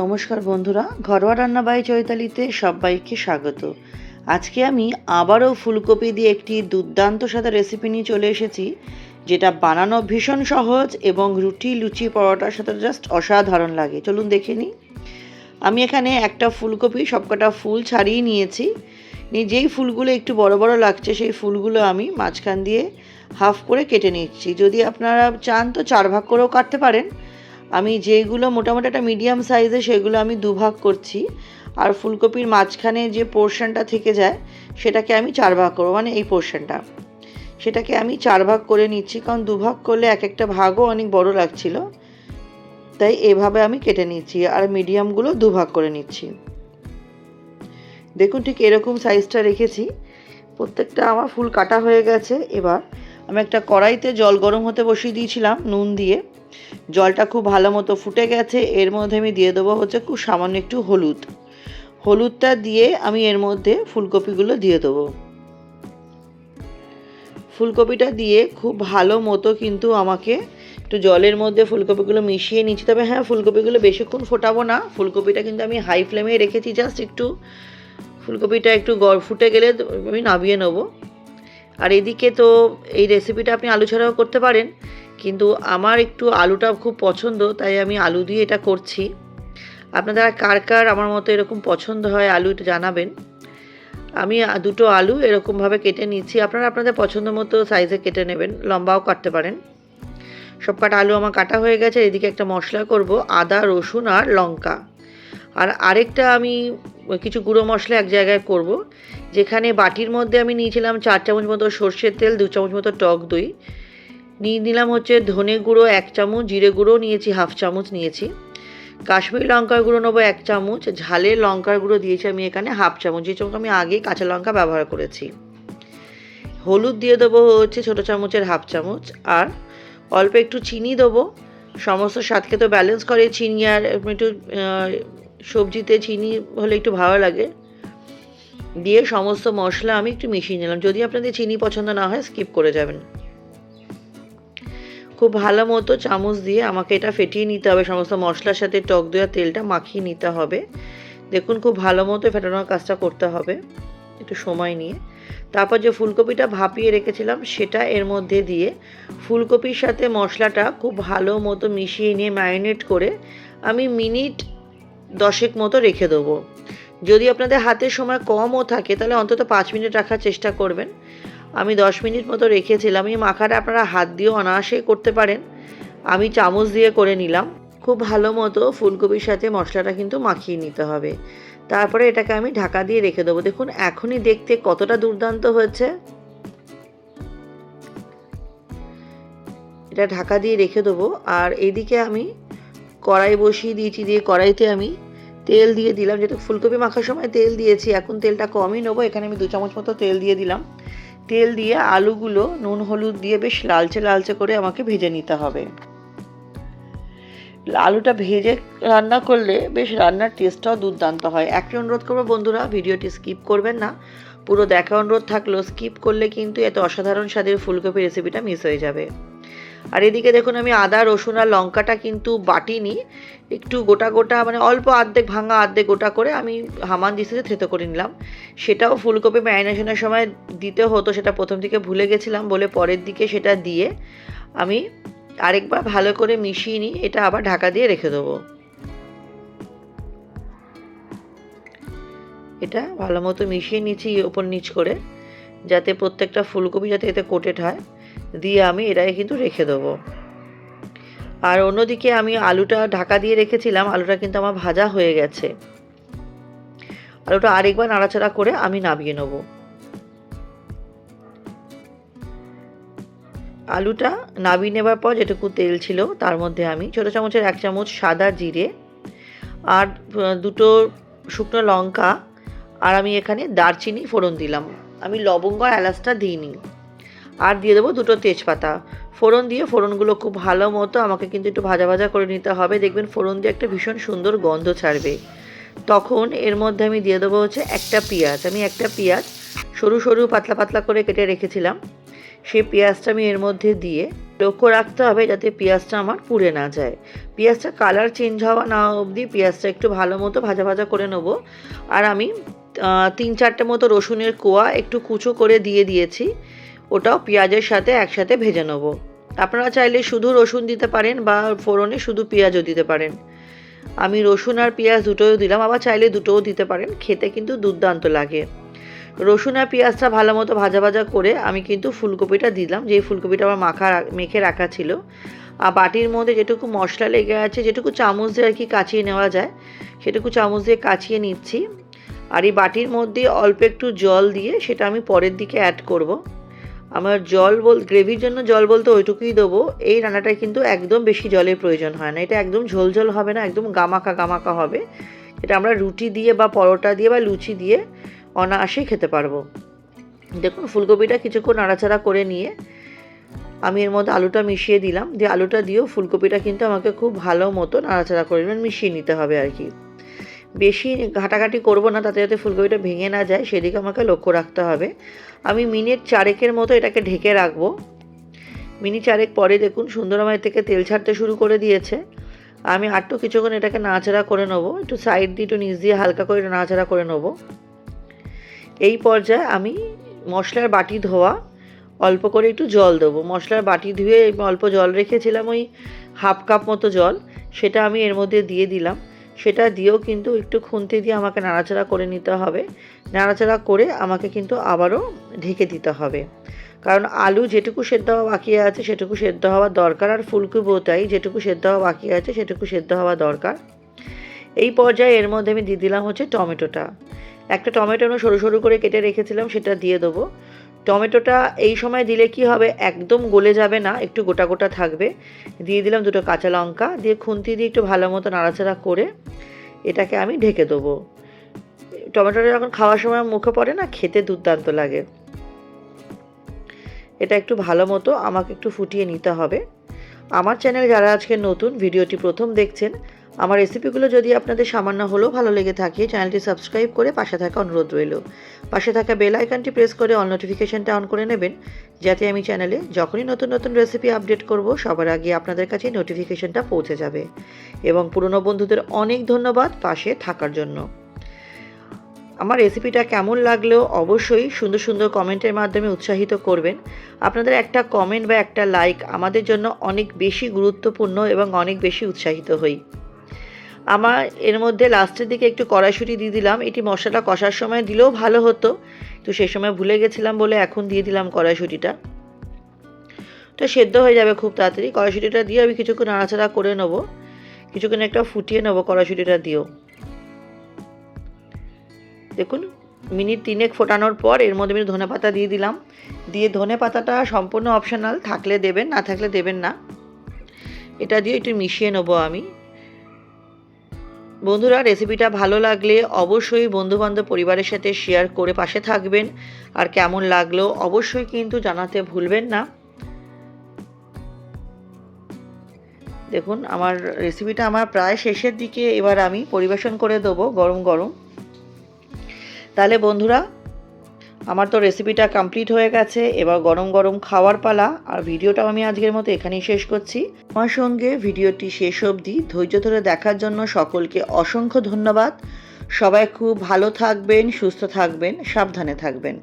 নমস্কার বন্ধুরা, ঘরোয়া রান্না বাই চৈতালিতে সবাইকে স্বাগত। আজকে আমি আবারও ফুলকপি দিয়ে একটি দুর্দান্ত সাদা রেসিপি নিয়ে চলে এসেছি, যেটা বানানো ভীষণ সহজ এবং রুটি লুচি পরোটার সাথে জাস্ট অসাধারণ লাগে। চলুন দেখে নিই। আমি এখানে একটা ফুলকপি, সবকটা ফুল ছাড়িয়ে নিয়েছি। নিয়ে যেই ফুলগুলো একটু বড় বড় লাগছে, সেই ফুলগুলো আমি মাঝখান দিয়ে হাফ করে কেটে নিচ্ছি। যদি আপনারা চান তো চার ভাগ করেও কাটতে পারেন। আমি যেগুলো মোটামুটি একটা মিডিয়াম সাইজে সেগুলো আমি দুভাগ করছি। আর ফুলকপির মাঝখানে যে পোর্শনটা থেকে যায়, সেটাকে আমি চার ভাগ করব মানে এই পোর্শনটা সেটাকে আমি চার ভাগ করে নিচ্ছি, কারণ দুভাগ করলে এক একটা ভাগও অনেক বড় লাগছিল। তাই এভাবে আমি কেটে নিচ্ছি, আর মিডিয়ামগুলো দুভাগ করে নিচ্ছি। দেখুন, ঠিক এরকম সাইজটা রেখেছি। প্রত্যেকটা আমার ফুল কাটা হয়ে গেছে। এবার আমি একটা কড়াইতে জল গরম হতে বসিয়ে দিয়েছিলাম, নুন দিয়ে। জলটা খুব ভালো মতো ফুটে গেছে, এর মধ্যে আমি দিয়ে দেবো হচ্ছে খুব সামান্য একটু হলুদ। হলুদটা দিয়ে আমি এর মধ্যে ফুলকপিগুলো দিয়ে দেবো। ফুলকপিটা দিয়ে খুব ভালো মতো কিন্তু আমাকে একটু জলের মধ্যে ফুলকপিগুলো মিশিয়ে নিচ্ছি। তবে হ্যাঁ ফুলকপিগুলো বেশিক্ষণ ফোটাবো না। ফুলকপিটা কিন্তু আমি হাই ফ্লেমে রেখেছি, জাস্ট একটু ফুলকপিটা একটু গড় ফুটে গেলে আমি নামিয়ে নেব। আর এদিকে তো এই রেসিপিটা আপনি আলু ছাড়াও করতে পারেন। কিন্তু আমার একটু আলুটা খুব পছন্দ, তাই আমি আলু দিয়ে এটা করছি। আপনাদের কার কার আমার মতো এরকম পছন্দ হয় আলু এটা জানাবেন। আমি দুটো আলু এরকমভাবে কেটে নিচ্ছি আপনারা আপনাদের পছন্দ মতো সাইজে কেটে নেবেন, লম্বাও কাটতে পারেন। সব কাটা আলু আমার কাটা হয়ে গেছে, এদিকে একটা মশলা করব, আদা, রসুন আর লঙ্কা। আর আরেকটা আমি কিছু গুঁড়ো মশলা এক জায়গায় করব, যেখানে বাটির মধ্যে আমি নিয়েছিলাম চার চামচ মতো সর্ষের তেল, দু চামচ মতো টক দই। নিয়ে নিলাম হচ্ছে ধনে গুঁড়ো এক চামচ, জিরে গুঁড়ো নিয়েছি, হাফ চামচ নিয়েছি। কাশ্মীরি লঙ্কার গুঁড়ো নেব এক চামচ ঝালের লঙ্কার গুঁড়ো দিয়েছি আমি এখানে হাফ চামচ, যে চামচ আমি আগেই কাঁচা লঙ্কা ব্যবহার করেছি। হলুদ দিয়ে দেবো হচ্ছে ছোটো চামচের হাফ চামচ, আর অল্প একটু চিনি দেবো। সমস্ত স্বাদকে তো ব্যালেন্স করে, চিনি আর একটু সবজিতে চিনি হলে একটু ভালো লাগে। দিয়ে সমস্ত মশলা আমি একটু মিশিয়ে নিলাম। যদি আপনাদের চিনি পছন্দ না হয় স্কিপ করে যাবেন। খুব ভালো মতো চামচ দিয়ে আমাকে এটা ফেটিয়ে নিতে হবে। সমস্ত মশলার সাথে টক দইয়া তেলটা মাখিয়ে নিতে হবে। দেখুন খুব ভালো মতো ফেটানোর কাজটা করতে হবে একটু সময় নিয়ে। তারপর যে ফুলকপিটা ভাপিয়ে রেখেছিলাম, সেটা এর মধ্যে দিয়ে ফুলকপির সাথে মশলাটা খুব ভালো মতো মিশিয়ে নিয়ে ম্যারিনেট করে আমি মিনিট দশেক মতো রেখে দেবো। যদি আপনাদের হাতের সময় কমও থাকে, তাহলে অন্তত পাঁচ মিনিট রাখার চেষ্টা করবেন। আমি দশ মিনিট মতো রেখেছিলাম। এই মাখাটা আপনারা হাত দিয়েও অনায়াসেই করতে পারেন। আমি চামচ দিয়ে করে নিলাম। খুব ভালো মতো ফুলকপির সাথে মশলাটা কিন্তু মাখিয়ে নিতে হবে। তারপরে এটাকে আমি ঢাকা দিয়ে রেখে দেবো। দেখুন, এখনই দেখতে কতটা দুর্দান্ত হয়েছে। এটা ঢাকা দিয়ে রেখে দেবো। আর এদিকে আমি কড়াই বসিয়ে দিয়েছি দিয়ে কড়াইতে আমি তেল দিয়ে দিলাম। যেহেতু ফুলকপি মাখার সময় তেল দিয়েছি, এখন তেলটা কমই নেব। এখানে আমি দু চামচ মতো তেল দিয়ে দিলাম। তেল দিয়ে আলুগুলো, নুন, হলুদ দিয়ে বেশ লালচে লালচে করে আমাকে ভেজে নিতে হবে। আলুটা ভেজে রান্না করলে বেশ রান্নার টেস্টটাও দুর্দান্ত হয়। একটি অনুরোধ করব বন্ধুরা, ভিডিওটি স্কিপ করবেন না। পুরো দেখা অনুরোধ থাকলেও স্কিপ করলে কিন্তু এত অসাধারণ স্বাদের ফুলকপি রেসিপিটা মিস হয়ে যাবে। আর এদিকে দেখুন আমি আদা, রসুন আর লঙ্কাটা কিন্তু বাটিনি। একটু গোটা গোটা মানে অল্প আর্ধেক, ভাঙা আর্ধেক গোটা করে আমি হামান দিস্তিতে থেতো করে নিলাম। সেটাও ফুলকপি ম্যারিনেশনের সময় দিতে হতো, সেটা প্রথম দিকে ভুলে গেছিলাম বলে পরের দিকে সেটা দিয়ে আমি আরেকবার ভালো করে মিশিয়ে নিই এটা আবার ঢাকা দিয়ে রেখে দেবো। এটা ভালো মতো মিশিয়ে নিচ্ছি ওপর নিচ করে, যাতে প্রত্যেকটা ফুলকপি যাতে এতে কোটেড হয়। দিয়ে আমি এটাকে কিন্তু রেখে দেবো। আর অন্যদিকে আমি আলুটা ঢাকা দিয়ে রেখেছিলাম, আলুটা কিন্তু আমার ভাজা হয়ে গেছে। আলুটা আরেকবার নাড়াচাড়া করে আমি নামিয়ে নেব। আলুটা নামিয়ে নেবার পর যেটুকু তেল ছিল, তার মধ্যে আমি ছোটো চামচের এক চামচ সাদা জিরে আর দুটো শুকনো লঙ্কা আর আমি এখানে দারচিনি ফোড়ন দিলাম। আমি লবঙ্গ আর এলাচটা দিইনি। আর দিয়ে দেবো দুটো তেজপাতা। ফোড়ন দিয়ে ফোড়নগুলো খুব ভালো মতো আমাকে কিন্তু একটু ভাজা ভাজা করে নিতে হবে। দেখবেন ফোড়ন দিয়ে একটা ভীষণ সুন্দর গন্ধ ছাড়বে। তখন এর মধ্যে আমি দিয়ে দেবো হচ্ছে একটা পেঁয়াজ। আমি একটা পেঁয়াজ সরু সরু পাতলা পাতলা করে কেটে রেখেছিলাম। সেই পেঁয়াজটা আমি এর মধ্যে দিয়ে লক্ষ্য রাখতে হবে যাতে পেঁয়াজটা আমার পুড়ে না যায়। পেঁয়াজটা কালার চেঞ্জ হওয়া না অবধি পেঁয়াজটা একটু ভালো মতো ভাজা ভাজা করে নেব। আর আমি তিন চারটে মতো রসুনের কোয়া একটু কুচো করে দিয়ে দিয়েছি। ওটাও পেঁয়াজের সাথে একসাথে ভেজে নেব। আপনারা চাইলে শুধু রসুন দিতে পারেন বা ফোড়নে শুধু পেঁয়াজও দিতে পারেন। আমি রসুন আর পেঁয়াজ দুটোও দিলাম, আবার চাইলে দুটোও দিতে পারেন, খেতে কিন্তু দুর্দান্ত লাগে। রসুন আর পেঁয়াজটা ভালো মতো ভাজা ভাজা করে আমি কিন্তু ফুলকপিটা দিলাম যেই ফুলকপিটা আমার মাখা মেখে রাখা ছিল। আর বাটির মধ্যে যেটুকু মশলা লেগে আছে, যেটুকু চামচ দিয়ে আর কি কাচিয়ে নেওয়া যায়, সেটুকু চামচ দিয়ে কাচিয়ে নিচ্ছি। আর এই বাটির মধ্যে অল্প একটু জল দিয়ে সেটা আমি পরের দিকে অ্যাড করব। আমার জল বল, গ্রেভির জন্য জল বলতে ওইটুকুই দেবো। এই রান্নাটায় কিন্তু একদম বেশি জলের প্রয়োজন হয় না। এটা একদম ঝোল ঝোল হবে না, একদম গামাকা গামাকা হবে। এটা আমরা রুটি দিয়ে বা পরোটা দিয়ে বা লুচি দিয়ে অনায়াসেই খেতে পারব। দেখুন, ফুলকপিটা কিছুক্ষণ নাড়াচাড়া করে নিয়ে আমি এর মধ্যে আলুটা মিশিয়ে দিলাম। দিয়ে আলুটা দিয়েও ফুলকপিটা কিন্তু আমাকে খুব ভালো মতো নাড়াচাড়া করে মিশিয়ে নিতে হবে আর কি। বেশি ঘাটাঘাটি করব না, তাতে যাতে ফুলকপিটা ভেঙে না যায়, সেদিকে আমাকে লক্ষ্য রাখতে হবে। আমি মিনিট চারেকের মতো এটাকে ঢেকে রাখব। মিনিট চারেক পরে দেখুন সুন্দর আমার থেকে তেল ছাড়তে শুরু করে দিয়েছে। আমি আরটু কিছুক্ষণ এটাকে নাড়াচাড়া করে নেব, একটু সাইড দিয়ে একটু নিচ দিয়ে হালকা করে নাড়াচাড়া করে নেব। এই পর্যায়ে আমি মশলার বাটি ধোয়া, অল্প করে একটু জল দেবো। মশলার বাটি ধুয়ে, অল্প জল রেখেছিলাম, ওই হাফ কাপ মতো জল, সেটা আমি এর মধ্যে দিয়ে দিলাম। সেটা দিয়েও কিন্তু একটু খুন্তি দিয়ে আমাকে নাড়াচাড়া করে নিতে হবে। নাড়াচাড়া করে আমাকে কিন্তু আবারও ঢেকে দিতে হবে। কারণ আলু যেটুকু সেদ্ধ হওয়া বাকি আছে, সেটুকু সেদ্ধ হওয়া দরকার। আর ফুলকপিও তাই যেটুকু সেদ্ধ হওয়া বাকি আছে, সেটুকু সেদ্ধ হওয়া দরকার। এই পর্যায়ে এর মধ্যে আমি দিয়ে দিলাম হচ্ছে টমেটোটা। একটা টমেটো আমি সরু সরু করে কেটে রেখেছিলাম, সেটা দিয়ে দেবো। টমেটোটা এই সময় দিলে কি হবে? একদম গলে যাবে না, একটু গোটা গোটা থাকবে। দিয়ে দিলাম দুটো কাঁচা লঙ্কা, দিয়ে খুন্তি দিয়ে একটু ভালো মতো নাড়াচাড়া করে এটাকে আমি ঢেকে দেবো। টমেটোটা যখন খাওয়ার সময় মুখে পড়ে না, খেতে দুর্দান্ত লাগে। এটা একটু ভালো মতো আমাকে একটু ফুটিয়ে নিতে হবে। আমার চ্যানেল যারা আজকে নতুন, ভিডিওটি প্রথম দেখছেন, আমার রেসিপিগুলো যদি আপনাদের সামান্য হলেও ভালো লেগে থাকে চ্যানেলটি সাবস্ক্রাইব করে পাশে থাকা অনুরোধ রইল। পাশে থাকা বেল আইকনটি প্রেস করে অল নোটিফিকেশনটা অন করে নেবেন, যাতে আমি চ্যানেলে যখনই নতুন নতুন রেসিপি আপডেট করব, সবার আগে আপনাদের কাছে নোটিফিকেশনটা পৌঁছে যাবে। এবং পুরনো বন্ধুদের অনেক ধন্যবাদ পাশে থাকার জন্য। আমার রেসিপিটা কেমন লাগলেও অবশ্যই সুন্দর সুন্দর কমেন্টের মাধ্যমে উৎসাহিত করবেন। আপনাদের একটা কমেন্ট বা একটা লাইক আমাদের জন্য অনেক বেশি গুরুত্বপূর্ণ এবং অনেক বেশি উৎসাহিত হই। আমার, এর মধ্যে লাস্টের দিকে একটু কড়াইশুঁটি দিয়ে দিলাম। এটি মশলাটা কষার সময় দিলেও ভালো হতো। তো সেই সময় ভুলে গেছিলাম বলে এখন দিয়ে দিলাম কড়াইশুঁটিটা। তো সেদ্ধ হয়ে যাবে খুব তাড়াতাড়ি। কড়াইশুঁটিটা দিয়ে আমি কিছুক্ষণ নাড়াচাড়া করে নেব। কিছুক্ষণ একটা ফুটিয়ে নেব কড়াইশুঁটিটা দিয়েও। দেখুন, মিনিট তিনেক ফোটানোর পর এর মধ্যে আমি ধনে পাতা দিয়ে দিলাম। দিয়ে ধনে পাতাটা সম্পূর্ণ অপশনাল থাকলে দেবেন, না থাকলে দেবেন না। এটা দিয়ে একটু মিশিয়ে নেব আমি। বন্ধুরা রেসিপিটা ভালো লাগলে অবশ্যই বন্ধুবান্ধব পরিবারের সাথে শেয়ার করে পাশে থাকবেন। আর কেমন লাগল অবশ্যই কিন্তু জানাতে ভুলবেন না। দেখুন, আমার রেসিপিটা আমার প্রায় শেষের দিকে এবার আমি পরিবেশন করে দেবো গরম গরম। তাহলে বন্ধুরা, আমার তো রেসিপিটা কমপ্লিট হয়ে গেছে। এবার গরম গরম খাওয়ার পালা। আর ভিডিওটাও আমি আজকের মতো এখানেই শেষ করছি। আমার সঙ্গে ভিডিওটি শেষ অবধি ধৈর্য ধরে দেখার জন্য সকলকে অসংখ্য ধন্যবাদ। সবাই খুব ভালো থাকবেন, সুস্থ থাকবেন, সাবধানে থাকবেন।